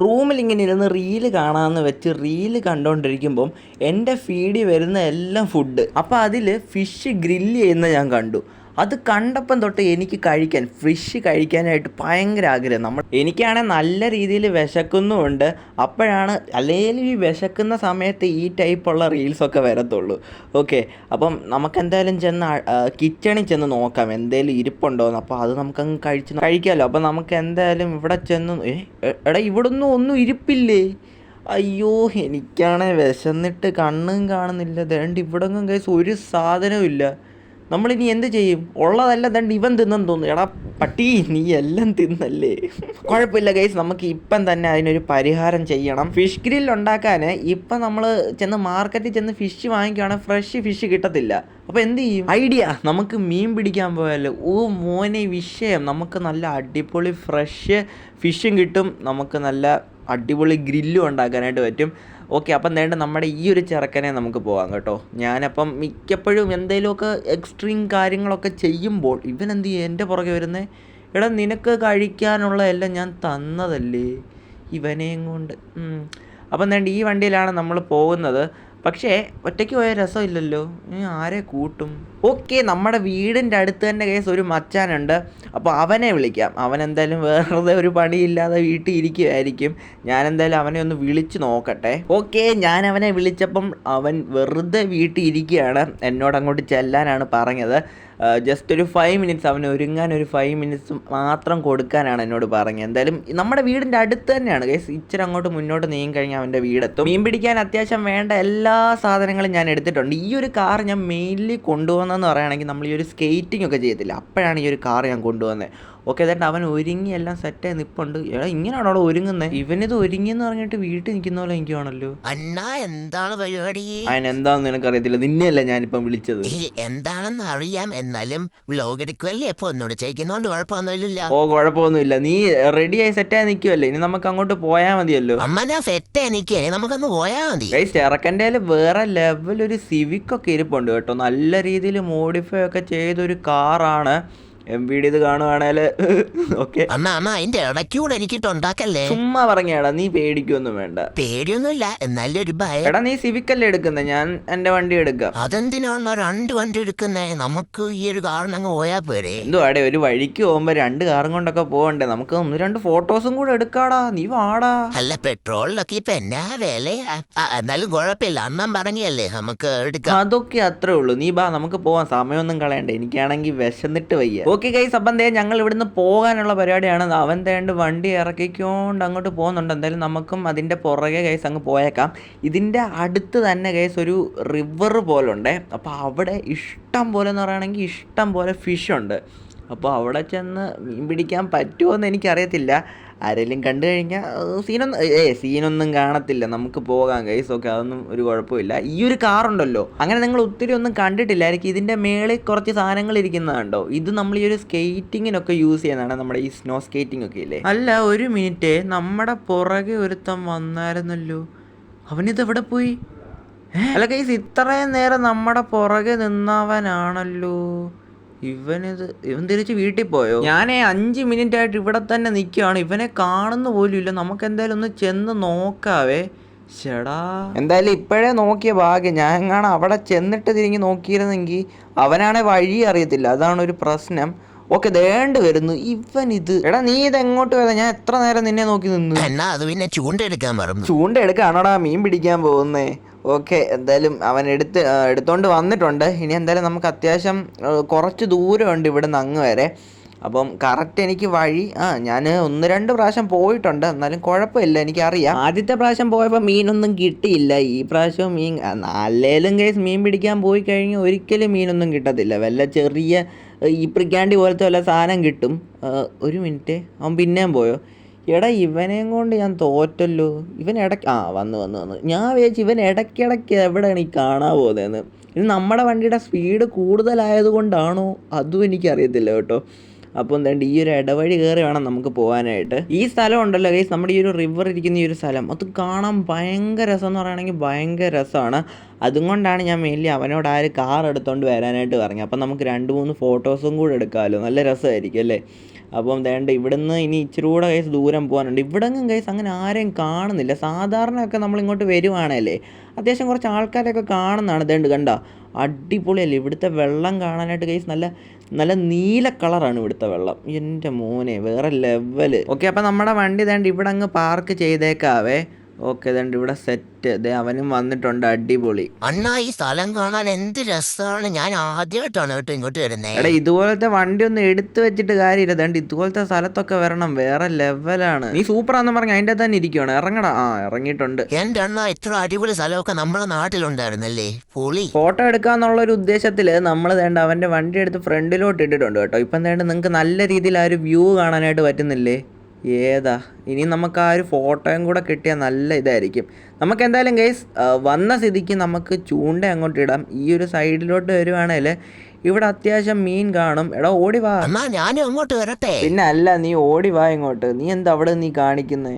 റൂമിൽ ഇങ്ങനെ ഇരുന്ന് റീൽ കാണാമെന്ന് വെച്ച് റീൽ കണ്ടുകൊണ്ടിരിക്കുമ്പം എന്റെ ഫീഡിൽ വരുന്ന എല്ലാം ഫുഡ് അപ്പോൾ അതിൽ ഫിഷ് ഗ്രില്ല് ചെയ്യുന്ന ഞാൻ കണ്ടു. അത് കണ്ടപ്പം തൊട്ട് എനിക്ക് കഴിക്കാൻ ഫിഷ് കഴിക്കാനായിട്ട് ഭയങ്കര ആഗ്രഹം. നമ്മൾ എനിക്കാണെങ്കിൽ നല്ല രീതിയിൽ വിശക്കുന്നുമുണ്ട്. അപ്പോഴാണ് അല്ലെങ്കിൽ ഈ വിശക്കുന്ന സമയത്ത് ഈ ടൈപ്പുള്ള റീൽസൊക്കെ വരത്തുള്ളൂ. ഓക്കെ അപ്പം നമുക്ക് എന്തായാലും ചെന്ന് കിച്ചണിൽ ചെന്ന് നോക്കാം. എന്തേലും ഇരിപ്പുണ്ടോയെന്ന് അപ്പോൾ അത് നമുക്ക് അങ്ങ് കഴിച്ച് കഴിക്കാമല്ലോ അപ്പോൾ നമുക്ക് എന്തായാലും ഇവിടെ ചെന്ന് എടാ ഇവിടൊന്നും ഒന്നും ഇരിപ്പില്ലേ? അയ്യോ എനിക്കാണെ വിശന്നിട്ട് കണ്ണും കാണുന്നില്ല. ദേണ്ട് ഇവിടെങ്ങും കേസ് ഒരു സാധനവും ഇല്ല. നമ്മളിനി എന്ത് ചെയ്യും? ഉള്ളതല്ല തണ്ട് ഇവൻ തിന്നെന്ന് തോന്നുന്നു. എടാ പട്ടി നീ എല്ലാം തിന്നല്ലേ? കുഴപ്പമില്ല ഗൈസ് നമുക്ക് ഇപ്പം തന്നെ അതിനൊരു പരിഹാരം ചെയ്യണം. ഫിഷ് ഗ്രിൽ ഉണ്ടാക്കാൻ ഇപ്പം നമ്മൾ ചെന്ന് മാർക്കറ്റിൽ ചെന്ന് ഫിഷ് വാങ്ങിക്കുകയാണെങ്കിൽ ഫ്രഷ് ഫിഷ് കിട്ടത്തില്ല. അപ്പോൾ എന്ത് ചെയ്യും? ഐഡിയ നമുക്ക് മീൻ പിടിക്കാൻ പോയാലോ ഓ മോനെ വിഷയം. നമുക്ക് നല്ല അടിപൊളി ഫ്രഷ് ഫിഷും കിട്ടും. നമുക്ക് നല്ല അടിപൊളി ഗ്രില്ലും ഉണ്ടാക്കാനായിട്ട് പറ്റും. ഓക്കെ അപ്പം നേണ്ട നമ്മുടെ ഈ ഒരു ചെറുക്കനെ നമുക്ക് പോകാം കേട്ടോ. ഞാനപ്പം മിക്കപ്പോഴും എന്തെങ്കിലുമൊക്കെ എക്സ്ട്രീം കാര്യങ്ങളൊക്കെ ചെയ്യുമ്പോൾ ഇവൻ എന്ത് ചെയ്യും? എന്റെ പുറകെ വരുന്നത് എടാ നിനക്ക് കഴിക്കാനുള്ള എല്ലാം ഞാൻ തന്നതല്ലേ? ഇവനെയും കൊണ്ട്. അപ്പം നേണ്ട ഈ വണ്ടിയിലാണ് നമ്മൾ പോകുന്നത്. പക്ഷേ ഒറ്റയ്ക്ക് പോയ രസമില്ലല്ലോ. ആരെ കൂട്ടും? ഓക്കെ നമ്മുടെ വീടിന്റെ അടുത്ത് തന്നെ കേസ് ഒരു മച്ചാനുണ്ട്. അപ്പോൾ അവനെ വിളിക്കാം. അവൻ എന്തായാലും വേറെ ഒരു പണിയില്ലാതെ വീട്ടിൽ ഇരിക്കുമായിരിക്കും ഞാൻ എന്തായാലും അവനെ ഒന്ന് വിളിച്ച് നോക്കട്ടെ. ഓക്കെ ഞാൻ അവനെ വിളിച്ചപ്പം അവൻ വെറുതെ വീട്ടിൽ ഇരിക്കുകയാണ്. എന്നോട് അങ്ങോട്ട് ചെല്ലാനാണ് പറഞ്ഞത്. ജസ്റ്റ് ഒരു ഫൈവ് മിനിറ്റ്സ് അവന് ഒരുങ്ങാൻ ഒരു ഫൈവ് മിനിറ്റ്സ് മാത്രം കൊടുക്കാനാണ് എന്നോട് പറഞ്ഞത്. എന്തായാലും നമ്മുടെ വീടിന്റെ അടുത്ത് തന്നെയാണ്. കേസ് ഇച്ചിരി അങ്ങോട്ട് മുന്നോട്ട് നീങ്ങി കഴിഞ്ഞാൽ അവന്റെ വീടെത്തും. മീൻ പിടിക്കാൻ അത്യാവശ്യം വേണ്ട എല്ലാ സാധനങ്ങളും ഞാൻ എടുത്തിട്ടുണ്ട്. ഈ ഒരു കാർ ഞാൻ മെയിൻലി കൊണ്ടുവന്നതെന്ന് പറയുകയാണെങ്കിൽ നമ്മൾ ഈ ഒരു സ്കേറ്റിംഗ് ഒക്കെ ചെയ്യത്തില്ല. അപ്പോഴാണ് ഈ ഒരു കാർ ഞാൻ കൊണ്ടുവന്നത് ഓക്കെ എന്നിട്ട് അവൻ ഒരുങ്ങി എല്ലാം സെറ്റായി ആയി എടാ ഇങ്ങനെയാണോ അവിടെ ഒരുങ്ങുന്നത് ഇവനിത് ഒരുങ്ങിയെന്ന് പറഞ്ഞിട്ട് വീട്ടിൽ നിൽക്കുന്ന പോലെ എനിക്ക് ആണല്ലോ. അണ്ണാ എന്താണ് പരിപാടി? അതിനെന്താന്ന് നിനക്കറിയത്തില്ല നിന്നെയല്ല ഞാനിപ്പം വിളിച്ചത്. എന്താണെന്ന് അറിയാം. എന്നാലും വ്ലോഗ് എടുക്കുമല്ലേ ഇപ്പൊ ഒന്നുകൂടെ ചെയ്യിക്കുന്നോണ്ട് കുഴപ്പമൊന്നുമില്ല ഓ കുഴപ്പമൊന്നുമില്ല. നീ റെഡിയായി സെറ്റായി നിൽക്കുമല്ലേ ഇനി നമുക്ക് അങ്ങോട്ട് പോയാൽ മതിയല്ലോ. അമ്മനാ സെറ്റ് എനിക്ക് നമുക്കൊന്ന് പോയാ മതി. ചെറുക്കന്റെ വേറെ ലെവൽ ഒരു സിവിക് ഒക്കെ ഇരിപ്പുണ്ട് കേട്ടോ. നല്ല രീതിയിൽ മോഡിഫൈ ഒക്കെ ചെയ്തൊരു കാറാണ് എം വി ഡി ഇത് കാണുവാണേൽ ഓക്കെ. അമ്മ അമ്മ അതിന്റെ ഇടയ്ക്കൂടെ എനിക്കിട്ട് ഉണ്ടാക്കല്ലേ? ചുമ്മാ പറഞ്ഞാടാ നീ പേടിക്കൊന്നും വേണ്ട. പേടിയൊന്നുമില്ല എന്നാലും ഒരു ഭയം. എടാ നീ സിവിക് അല്ലേ എടുക്കുന്നത് ഞാൻ എന്റെ വണ്ടി എടുക്കാം. അതെന്തിനാണോ രണ്ട് വണ്ടി എടുക്കുന്നേ? നമുക്ക് ഈ ഒരു കാറിന് അങ്ങ് പോയാ പോരെ. എന്തുവാടെ ഒരു വഴിക്ക് പോകുമ്പോ രണ്ട് കാറും കൊണ്ടൊക്കെ പോകണ്ടേ നമുക്ക് ഒന്ന് രണ്ട് ഫോട്ടോസും കൂടെ എടുക്കാടാ. നീ വാടാ. അല്ല പെട്രോളിലൊക്കെ ഇപ്പൊ എന്നാ വിലയാ ആ, എന്നാലും കുഴപ്പമില്ല. അമ്മൻ പറഞ്ഞല്ലേ നമുക്ക് എടുക്കാം. അതൊക്കെ അത്രേ ഉള്ളൂ. നീ ബാ നമുക്ക് പോവാൻ സമയമൊന്നും കളയണ്ട. എനിക്കാണെങ്കിൽ വിശന്നിട്ട് വയ്യ. ഓക്കെ ഗൈസ് അപ്പം ദേ ഞങ്ങൾ ഇവിടുന്ന് പോകാനുള്ള പരിപാടിയാണ്. അവൻ തേണ്ട് വണ്ടി ഇറക്കിക്കൊണ്ട് അങ്ങോട്ട് പോകുന്നുണ്ട്. എന്തായാലും നമുക്കും അതിന്റെ പുറകെ ഗൈസ് അങ്ങ് പോയേക്കാം. ഇതിന്റെ അടുത്ത് തന്നെ ഗൈസ് ഒരു റിവർ പോലെ ഉണ്ട് അപ്പോൾ അവിടെ ഇഷ്ടം പോലെ എന്ന് പറയുകയാണെങ്കിൽ ഇഷ്ടം പോലെ ഫിഷ് ഉണ്ട്. അപ്പോൾ അവിടെ ചെന്ന് മീൻ പിടിക്കാൻ പറ്റുമോ എന്ന് എനിക്കറിയത്തില്ല. ആരെങ്കിലും കണ്ടു കഴിഞ്ഞാൽ സീനൊന്നും ഏ സീനൊന്നും കാണത്തില്ല. നമുക്ക് പോകാം ഗൈസ് ഓക്കെ അതൊന്നും ഒരു കുഴപ്പമില്ല. ഈ ഒരു കാറുണ്ടല്ലോ. അങ്ങനെ നിങ്ങൾ ഒത്തിരി ഒന്നും കണ്ടിട്ടില്ലായിരിക്കും. ഇതിന്റെ മേളിൽ കുറച്ച് സാധനങ്ങൾ ഇരിക്കുന്നതുണ്ടോ ഇത് നമ്മൾ ഈ ഒരു സ്കേറ്റിങ്ങിനൊക്കെ യൂസ് ചെയ്യുന്നതാണ് നമ്മുടെ ഈ സ്നോ സ്കേറ്റിംഗ് ഒക്കെ ഇല്ലേ? അല്ല ഒരു മിനിറ്റ്. നമ്മുടെ പുറകെ ഒരുത്തം വന്നായിരുന്നല്ലോ. അവനിത് എവിടെ പോയി? അല്ല ഗൈസ് ഇത്രയും നേരം നമ്മുടെ പുറകെ നിന്നവനാണല്ലോ. ഇവനിത് ഇവൻ തിരിച്ച് വീട്ടിൽ പോയോ? ഞാനേ അഞ്ച് മിനിറ്റ് ആയിട്ട് ഇവിടെ തന്നെ നിൽക്കുകയാണ്. ഇവനെ കാണുന്ന പോലും ഇല്ല. നമുക്ക് എന്തായാലും ഒന്ന് ചെന്ന് നോക്കാവേ. ചേടാ എന്തായാലും ഇപ്പോഴേ നോക്കിയ ഭാഗ്യം. ഞാൻ എങ്ങാണ് അവിടെ ചെന്നിട്ട് തിരിഞ്ഞ് നോക്കിയിരുന്നെങ്കിൽ അവനാണെ വഴി അറിയത്തില്ല. അതാണ് ഒരു പ്രശ്നം. ഓക്കെ ദേണ്ട് വരുന്നു. ഇവൻ ഇത് എടാ നീ ഇത് എങ്ങോട്ട് വരാം ഞാൻ എത്ര നേരം നിന്നെ നോക്കി നിന്നു. എന്നാ അത് പിന്നെ ചൂണ്ടെടുക്കാൻ പറഞ്ഞു ചൂണ്ട എടുക്കാണോടാ മീൻ പിടിക്കാൻ പോകുന്നേ? ഓക്കെ എന്തായാലും അവൻ എടുത്ത് എടുത്തുകൊണ്ട് വന്നിട്ടുണ്ട്. ഇനി എന്തായാലും നമുക്ക് അത്യാവശ്യം കുറച്ച് ദൂരമുണ്ട് ഇവിടെ നിന്ന് അങ്ങ് വരെ. അപ്പം കറക്റ്റ് എനിക്ക് വഴി ആ ഞാൻ ഒന്ന് രണ്ട് പ്രാവശ്യം പോയിട്ടുണ്ട്. എന്നാലും കുഴപ്പമില്ല എനിക്കറിയാം. ആദ്യത്തെ പ്രാവശ്യം പോയപ്പോൾ മീനൊന്നും കിട്ടിയില്ല. ഈ പ്രാവശ്യം മീൻ അല്ലേലും കേസ് മീൻ പിടിക്കാൻ പോയി കഴിഞ്ഞാൽ ഒരിക്കലും മീനൊന്നും കിട്ടത്തില്ല. വല്ല ചെറിയ ആ, ഈ പ്രിക്കാണ്ടി പോലത്തെ വല്ല സാധനം കിട്ടും. ഒരു മിനിറ്റ് അവൻ പിന്നെയും പോയോ? എടാ ഇവനെയും കൊണ്ട് ഞാൻ തോറ്റല്ലോ. ഇവൻ ഇടയ്ക്ക് ആ വന്ന് വന്ന് വന്ന്. ഞാൻ വിചാരിച്ചു ഇവൻ ഇടയ്ക്കിടയ്ക്ക് എവിടെയാണ് ഈ കാണാൻ പോകുന്നതെന്ന്. ഇത് നമ്മുടെ വണ്ടിയുടെ സ്പീഡ് കൂടുതലായത് കൊണ്ടാണോ? അതും എനിക്കറിയത്തില്ല കേട്ടോ. അപ്പോൾ എന്താണ്ട് ഈ ഒരു ഇടവഴി കയറി വേണം നമുക്ക് പോകാനായിട്ട്. ഈ സ്ഥലം ഉണ്ടല്ലോ ഗൈസ് നമ്മുടെ ഈ ഒരു റിവർ ഇരിക്കുന്ന ഈ ഒരു സ്ഥലം. അത് കാണാൻ ഭയങ്കര രസം എന്ന് പറയുകയാണെങ്കിൽ ഭയങ്കര രസമാണ്. അതുകൊണ്ടാണ് ഞാൻ മെയിൻലി അവനോട് ആ ഒരു കാർ എടുത്തുകൊണ്ട് വരാനായിട്ട് പറഞ്ഞു അപ്പം നമുക്ക് രണ്ട് മൂന്ന് ഫോട്ടോസും കൂടെ എടുക്കാമല്ലോ. നല്ല രസമായിരിക്കും അല്ലേ? അപ്പം വേണ്ട ഇവിടുന്ന് ഇനി ഇച്ചിരി കൂടെ കേസ് ദൂരം പോകാനുണ്ട്. ഇവിടെങ്ങും കേസ് അങ്ങനെ ആരെയും കാണുന്നില്ല. സാധാരണ സാധാരണയൊക്കെ നമ്മളിങ്ങോട്ട് വരുവാണല്ലേ? അത്യാവശ്യം കുറച്ച് ആൾക്കാരൊക്കെ കാണുന്നതാണ് ദേണ്ട് കണ്ട? അടിപൊളിയല്ലേ. ഇവിടുത്തെ വെള്ളം കാണാനായിട്ട് കേസ് നല്ല നല്ല നീല കളറാണ് ഇവിടുത്തെ വെള്ളം. എന്റെ മോനെ വേറെ ലെവൽ ഓക്കെ അപ്പം നമ്മുടെ വണ്ടി തേണ്ട ഇവിടെ അങ്ങ് പാർക്ക് ചെയ്തേക്കാവേ. ഓക്കെ ഇതുണ്ട്. ഇവിടെ സെറ്റ്. ദേ അവനും വന്നിട്ടുണ്ട്. അടിപൊളി. അണ്ണാ ഈ സ്ഥലം കാണാൻ എന്ത് രസമാണ് ഞാൻ ആദ്യമായിട്ടാണ് കേട്ടോ ഇങ്ങോട്ട് വരുന്നത് എടാ ഇതുപോലത്തെ വണ്ടി ഒന്ന് എടുത്തു വെച്ചിട്ട് കാര്യമില്ല. ദണ്ട് ഇതുപോലത്തെ സ്ഥലത്തൊക്കെ വരണം. വേറെ ലെവലാണ്. നീ സൂപ്പറാന്ന് പറഞ്ഞ അതിന്റെ തന്നെ ഇരിക്കുവാണ്. ഇറങ്ങടാ. ആ ഇറങ്ങിയിട്ടുണ്ട്. എന്റെ അണ്ണ ഇത്ര അടിപൊളി സ്ഥലമൊക്കെ നമ്മുടെ നാട്ടിലുണ്ടായിരുന്നല്ലേ? പൊളി. ഫോട്ടോ എടുക്കാന്നുള്ള ഒരു ഉദ്ദേശത്തിൽ നമ്മൾ വേണ്ട അവന്റെ വണ്ടി എടുത്ത് ഫ്രണ്ടിലോട്ട് ഇട്ടിട്ടുണ്ട് കേട്ടോ. ഇപ്പം വേണ്ട നിങ്ങൾക്ക് നല്ല രീതിയിൽ ആ ഒരു വ്യൂ കാണാനായിട്ട് പറ്റുന്നില്ലേ? ഏതാ? ഇനി നമുക്ക് ആ ഒരു ഫോട്ടോയും കൂടെ കിട്ടിയാൽ നല്ല ഇതായിരിക്കും. നമുക്ക് എന്തായാലും ഗൈസ് വന്ന സ്ഥിതിക്ക് നമുക്ക് ചൂണ്ട അങ്ങോട്ട് ഇടാം. ഈ ഒരു സൈഡിലോട്ട് വരുവാണെങ്കിൽ ഇവിടെ അത്യാവശ്യം മീൻ കാണും. എടാ ഓടി വാ. ഞാനും അങ്ങോട്ട് വരട്ടെ. പിന്നെ അല്ല നീ ഓടി വാ ഇങ്ങോട്ട്. നീ എന്താ അവിടെ നീ കാണിക്കുന്നേ?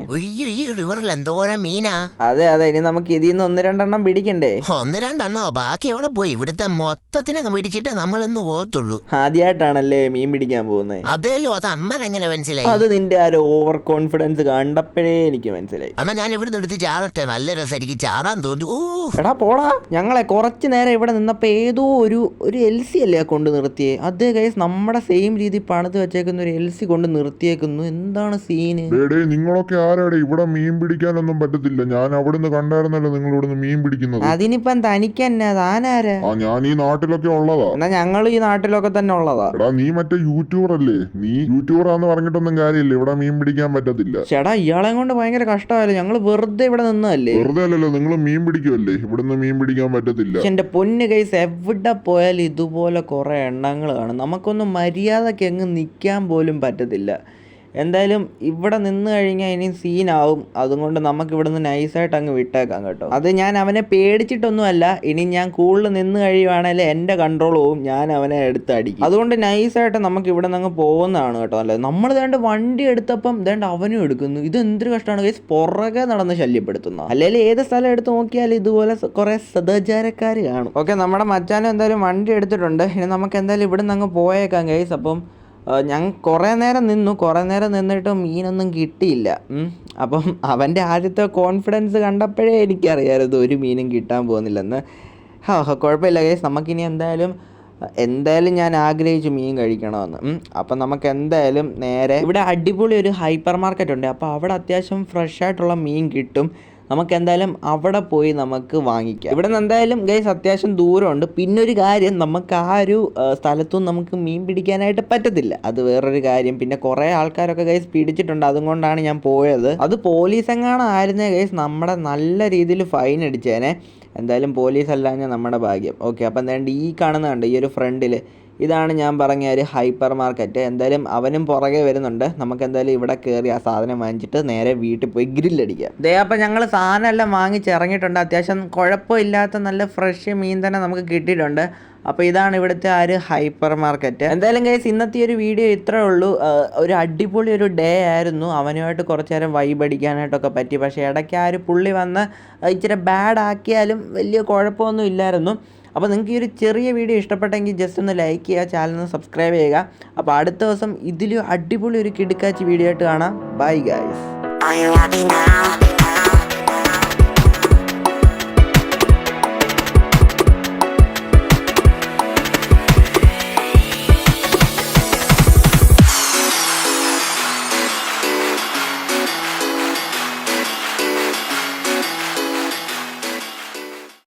ഈ റിവറിൽ എന്തോരം മീനാ? അതെ അതെ ഇനി നമുക്ക് ഇതിൽ നിന്ന് ഒന്ന് രണ്ടെണ്ണം പിടിക്കണ്ടേ? ഒന്ന് രണ്ടെണ്ണോ? ബാക്കി എവിടെ പോയി? ഇവിടുത്തെ മൊത്തത്തിനൊക്കെ പിടിച്ചിട്ട് നമ്മളിന്ന് പോകത്തുള്ളൂ. ആദ്യമായിട്ടാണല്ലേ മീൻ പിടിക്കാൻ പോകുന്നത് അതേലോ അത് അമ്മ എങ്ങനെ മനസ്സിലായി? അത് നിന്റെ ആ ഒരു ഓവർ കോൺഫിഡൻസ് കണ്ടപ്പോഴേ എനിക്ക് മനസ്സിലായി. അമ്മ ഞാൻ ഇവിടുന്ന് എടുത്ത് ചാടട്ടെ. നല്ല രസം എനിക്ക് ചാടാൻ തോന്നി. ഓ എടാ പോടാ. ഞങ്ങളെ കുറച്ചു നേരം ഇവിടെ നിന്നപ്പോ ഏതോ ഒരു ഒരു എൽ സി അല്ലേ ആ കൊണ്ട് നിർത്തിയേ. അതേ ഗൈസ് നമ്മുടെ സെയിം രീതി പണിത് വെച്ചേക്കുന്ന ഒരു എൽ സി കൊണ്ട് നിർത്തിയേക്കുന്നു. എന്താണ് സീന് ഡേ നിങ്ങളൊക്കെ ആരാടെ? ഇവിടെ മീൻ പിടിക്കാനൊന്നും പറ്റത്തില്ല. ഞാൻ അവിടുന്ന് കണ്ടായിരുന്നല്ലോ നിങ്ങൾ ഇവിടുന്ന് മീൻ പിടിക്കുന്നത്. അതിനിപ്പം തനിക്കെന്നാ താനാരാ? ആ ഞാൻ ഈ നാട്ടിലൊക്കെ ഉള്ളതാ. എന്നാ ഞങ്ങൾ ഈ നാട്ടിലൊക്കെ തന്നെ ഉള്ളതാ. എടാ നീ മറ്റേ യൂട്യൂബർ അല്ലേ? നീ യൂട്യൂബറാന്ന് പറഞ്ഞിട്ടൊന്നും കാര്യമില്ല. ഇവിടെ മീൻ പിടിക്കാൻ പറ്റത്തില്ല. ചേടാ ഇയാളെ കൊണ്ട് ഭയങ്കര കഷ്ടമല്ലേ ഞങ്ങൾ വെറുതെ ഇവിടെ നിന്നല്ലേ വെറുതെ അല്ലല്ലോ നിങ്ങൾ മീൻ പിടിക്കുമല്ലേ ഇവിടുന്ന് മീൻ പിടിക്കാൻ പറ്റത്തില്ല. എന്റെ പൊന്ന് കൈസ് എവിടെ പോയാലും ഇതുപോലെ കുറേ എണ്ണങ്ങൾ കാണും. നമുക്കൊന്നും മര്യാദയ്ക്ക് അങ്ങ് നിൽക്കാൻ പോലും പറ്റത്തില്ല. എന്തായാലും ഇവിടെ നിന്ന് കഴിഞ്ഞാൽ ഇനി സീനാവും. അതുകൊണ്ട് നമുക്ക് ഇവിടെ നിന്ന് നൈസായിട്ട് അങ്ങ് വിട്ടേക്കാം കേട്ടോ. അത് ഞാൻ അവനെ പേടിച്ചിട്ടൊന്നുമല്ല. ഇനി ഞാൻ കൂടുതൽ നിന്ന് കഴിയുവാണെങ്കിൽ എന്റെ കൺട്രോൾ പോവും. ഞാൻ അവനെ എടുത്ത് അടിക്കും. അതുകൊണ്ട് നൈസായിട്ട് നമുക്ക് ഇവിടെ നിന്ന് അങ്ങ് പോകുന്നതാണ് കേട്ടോ അല്ലേ നമ്മൾ ദേണ്ട വണ്ടി എടുത്തപ്പം ദേണ്ട അവനും എടുക്കുന്നു. ഇത് എന്തൊരു കഷ്ടമാണ് കേസ് പുറകെ നടന്ന് ശല്യപ്പെടുത്തുന്ന. അല്ലെങ്കിൽ ഏത് സ്ഥലം എടുത്ത് നോക്കിയാൽ ഇതുപോലെ കുറേ സദാചാരക്കാർ കാണും. ഓക്കെ നമ്മുടെ മച്ചാനും എന്തായാലും വണ്ടി എടുത്തിട്ടുണ്ട്. ഇനി നമുക്ക് എന്തായാലും ഇവിടെ നിന്ന് അങ്ങ് പോയേക്കാം കേസ് അപ്പം ഞാൻ കുറേ നേരം നിന്നു. കുറേ നേരം നിന്നിട്ട് മീനൊന്നും കിട്ടിയില്ല. അപ്പം അവന്റെ ആദ്യത്തെ കോൺഫിഡൻസ് കണ്ടപ്പോഴേ എനിക്കറിയാമായിരുന്നു ഒരു മീനും കിട്ടാൻ പോകുന്നില്ലെന്ന്. ഹാ കുഴപ്പമില്ല കേസ് നമുക്കിനി എന്തായാലും എന്തായാലും ഞാൻ ആഗ്രഹിച്ചു മീൻ കഴിക്കണമെന്ന്. അപ്പം നമുക്ക് എന്തായാലും നേരെ ഇവിടെ അടിപൊളി ഒരു ഹൈപ്പർ മാർക്കറ്റ് ഉണ്ട്. അപ്പോൾ അവിടെ അത്യാവശ്യം ഫ്രഷ് ആയിട്ടുള്ള മീൻ കിട്ടും. നമുക്ക് എന്തായാലും അവിടെ പോയി നമുക്ക് വാങ്ങിക്കാം. ഇവിടെ നിന്ന് എന്തായാലും ഗൈസ് അത്യാവശ്യം ദൂരമുണ്ട്. പിന്നെ ഒരു കാര്യം നമുക്ക് ആ ഒരു സ്ഥലത്തും നമുക്ക് മീൻ പിടിക്കാനായിട്ട് പറ്റത്തില്ല. അത് വേറൊരു കാര്യം. പിന്നെ കുറേ ആൾക്കാരൊക്കെ ഗൈസ് പിടിച്ചിട്ടുണ്ട്. അതുകൊണ്ടാണ് ഞാൻ പോയത്. അത് പോലീസ് ആയിരുന്നേ ഗൈസ് നമ്മുടെ നല്ല രീതിയിൽ ഫൈൻ അടിച്ചേനെ. എന്തായാലും പോലീസ് അല്ലാഞ്ഞ നമ്മുടെ ഭാഗ്യം. ഓക്കെ അപ്പം എന്താണ്ട് ഈ കാണുന്ന കണ്ട് ഈ ഒരു ഫ്രണ്ടിൽ ഇതാണ് ഞാൻ പറഞ്ഞ ഒരു ഹൈപ്പർ മാർക്കറ്റ്. എന്തായാലും അവനും പുറകെ വരുന്നുണ്ട്. നമുക്ക് എന്തായാലും ഇവിടെ കയറി ആ സാധനം വാങ്ങിച്ചിട്ട് നേരെ വീട്ടിൽ പോയി ഗ്രില്ലടിക്കാം ദേ അപ്പം ഞങ്ങൾ സാധനം എല്ലാം വാങ്ങിച്ച് അത്യാവശ്യം കുഴപ്പമില്ലാത്ത നല്ല ഫ്രഷ് മീൻ തന്നെ നമുക്ക് കിട്ടിയിട്ടുണ്ട്. അപ്പോൾ ഇതാണ് ഇവിടുത്തെ ആ ഒരു ഹൈപ്പർ മാർക്കറ്റ്. എന്തായാലും കേസ് ഇന്നത്തെ ഒരു വീഡിയോ ഇത്രേ ഉള്ളൂ. ഒരു അടിപൊളി ഒരു ഡേ ആയിരുന്നു. അവനുമായിട്ട് കുറച്ച് നേരം വൈബ് അടിക്കാനായിട്ടൊക്കെ പറ്റി. പക്ഷേ ഇടയ്ക്ക് ആ ഒരു പുള്ളി വന്ന് ഇച്ചിരി ബാഡ് ആക്കിയാലും വലിയ കുഴപ്പമൊന്നും ഇല്ലായിരുന്നു. അപ്പോൾ നിങ്ങൾക്ക് ഈ ഒരു ചെറിയ വീഡിയോ ഇഷ്ടപ്പെട്ടെങ്കിൽ ജസ്റ്റ് ഒന്ന് ലൈക്ക് ചെയ്യുക ചാനൽ ഒന്ന് സബ്സ്ക്രൈബ് ചെയ്യുക. അപ്പോൾ അടുത്ത ദിവസം ഇതിലും അടിപൊളി ഒരു കിടുക്കാച്ചി വീഡിയോ ആയിട്ട് കാണാം. Bye guys